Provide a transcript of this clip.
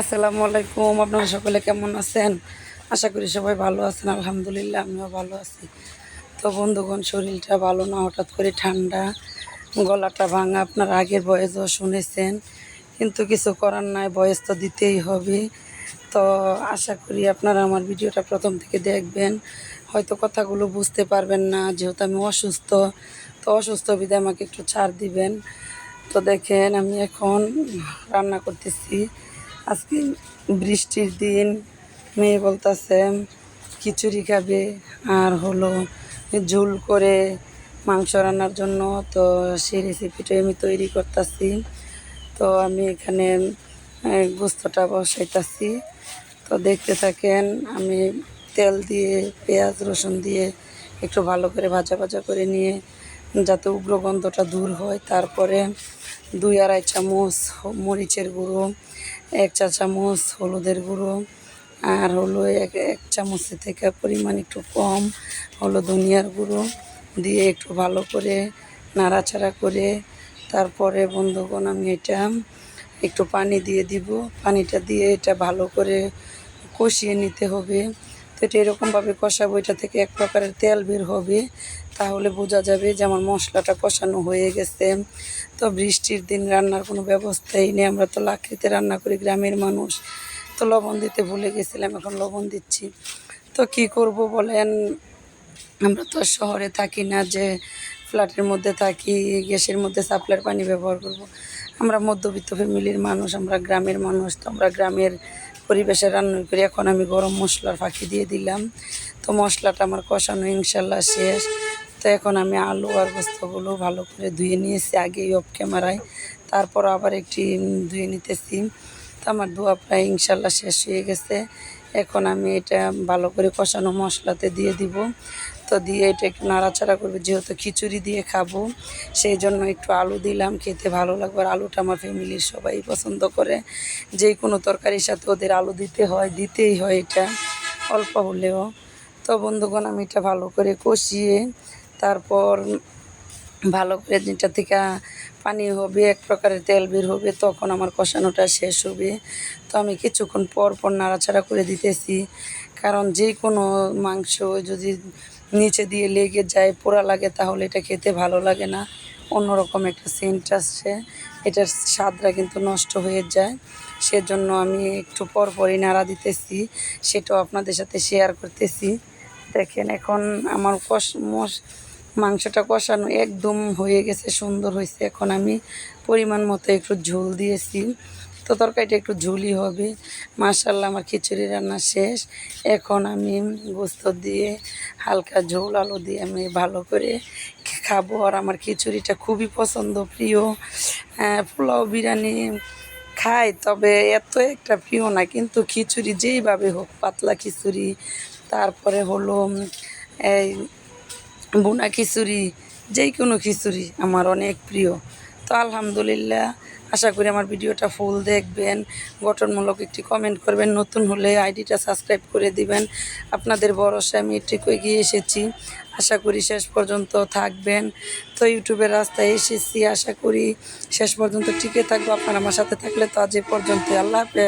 আসসালামু আলাইকুম। আপনারা সকলে কেমন আছেন? আশা করি সবাই ভালো আছেন, আলহামদুলিল্লাহ আমিও ভালো আছি। তো বন্ধুগণ, শরীরটা ভালো না, হঠাৎ করে ঠান্ডা, গলাটা ভাঙা, আপনার আগের বয়সও শুনেছেন, কিন্তু কিছু করার নাই, বয়স তো দিতেই হবে। তো আশা করি আপনারা আমার ভিডিওটা প্রথম থেকে দেখবেন। হয়তো কথাগুলো বুঝতে পারবেন না, যেহেতু আমি অসুস্থ, তো অসুস্থ বিধে আমাকে একটু ছাড় দিবেন। তো দেখেন, আমি এখন রান্না করতেছি। আজকে বৃষ্টির দিন, মেয়ে বলতেছে, খিচুড়ি খাবে, আর হলো ঝুল করে মাংস রান্নার জন্য। তো সেই রেসিপিটা আমি তৈরি করতেছি। তো আমি এখানে গোস্তটা বসাইতেছি। তো দেখতে থাকেন, আমি তেল দিয়ে, পেঁয়াজ, রসুন দিয়ে একটু ভালো করে ভাজা ভাজা করে নিয়ে, যাতে উগ্র গন্ধটা দূর হয়। তারপরে দুই আড়াই চামচ মরিচের গুঁড়ো এক চা চামচ হলুদের গুঁড়ো আর হলো এক এক চামচের থেকে পরিমাণ একটু কম হলো ধনিয়ার গুঁড়ো দিয়ে একটু ভালো করে নাড়াচাড়া করে তারপরে বন্ধুগণ আমি এটা একটু পানি দিয়ে দিব। পানিটা দিয়ে এটা ভালো করে কষিয়ে নিতে হবে। তো এটা এরকমভাবে কষাবো, এটা থেকে এক প্রকারের তেল বের হবে। তাহলে বোঝা যাবে যে আমার মশলাটা কষানো হয়ে গেছে। তো বৃষ্টির দিন রান্নার কোনো ব্যবস্থাই নেই। আমরা তো লাকড়িতে রান্না করি, গ্রামের মানুষ। তো লবণ দিতে ভুলে গেছিলাম, এখন লবণ দিচ্ছি। তো কি করব বলেন? আমরা তো শহরে থাকি না, যে ফ্ল্যাটের মধ্যে থাকি, গ্যাসের মধ্যে সাপ্লাইয়ের পানি ব্যবহার করব। আমরা মধ্যবিত্ত ফ্যামিলির মানুষ, আমরা গ্রামের মানুষ, তো আমরা গ্রামের পরিবেশে রান্না করি। এখন আমি গরম মশলার ফাঁকি দিয়ে দিলাম। তো মশলাটা আমার কষানো ইনশাল্লাহ শেষ। তো এখন আমি আলু আর বস্তাগুলো ভালো করে ধুয়ে নিয়েছি আগেই অফ ক্যামেরায় তারপর আবার একটি ধুয়ে নিতেছি। তো আমার ধোয়া প্রায় ইনশাল্লাহ শেষ হয়ে গেছে। এখন আমি এটা ভালো করে কষানো মশলাতে দিয়ে দিব। তো দিয়ে এটা একটু নাড়াচাড়া করবে, যেহেতু খিচুড়ি দিয়ে খাব, সেই জন্য একটু আলু দিলাম, খেতে ভালো লাগবে। আর আলুটা আমার ফ্যামিলির সবাই পছন্দ করে। যে কোনো তরকারির সাথে ওদের আলু দিতে হয়, দিতেই হয় এটা, অল্প হলেও। তো বন্ধুগণ, আমি এটা ভালো করে কষিয়ে তারপর ভালো করে যেটা থেকে পানি হবে, এক প্রকারের তেল বের হবে, তখন আমার কষানোটা শেষ হবে। তো আমি কিছুক্ষণ পর পর নাড়াচাড়া করে দিতেছি। কারণ যে কোনো মাংস যদি নিচে দিয়ে লেগে যায়, পোড়া লাগে, তাহলে এটা খেতে ভালো লাগে না। অন্যরকম একটা সেন্ট আসছে। এটার স্বাদটা কিন্তু নষ্ট হয়ে যায়। সেজন্য আমি একটু পর পরই নাড়া দিতেছি। সেটাও আপনাদের সাথে শেয়ার করতেছি। দেখেন, এখন আমার কষ মাংসটা কষানো একদম হয়ে গেছে, সুন্দর হয়েছে। এখন আমি পরিমাণ মতো একটু ঝোল দিয়েছি। তো তরকারিটা একটু ঝোলই হবে। মার্শাল্লাহ আমার খিচুড়ি রান্না শেষ। এখন আমি গোস্ত দিয়ে হালকা ঝোল আলু দিয়ে আমি ভালো করে খাব। আর আমার খিচুড়িটা খুবই পছন্দ, প্রিয়। পোলাও বিরিয়ানি খাই, তবে এত একটা প্রিয় না, কিন্তু খিচুড়ি যেইভাবে হোক, পাতলা খিচুড়ি, তারপরে হলো, এই বোনা খিচুড়ি যেই কোনো খিচুড়ি আমার অনেক প্রিয়। তো আলহামদুলিল্লাহ, আশা করি আমার ভিডিওটা ফুল দেখবেন। গঠনমূলক একটি কমেন্ট করবেন, নতুন হলে আইডিটা সাবস্ক্রাইব করে দিবেন। আপনাদের ভরসায় আমি এটুকু এগিয়ে এসেছি। আশা করি শেষ পর্যন্ত থাকবেন। তো ইউটিউবের রাস্তায় এসেছি, আশা করি শেষ পর্যন্ত টিকে থাকব। আপনারা আমার সাথে থাকলে তো আজ এ পর্যন্ত আল্লাহ হাফেজ।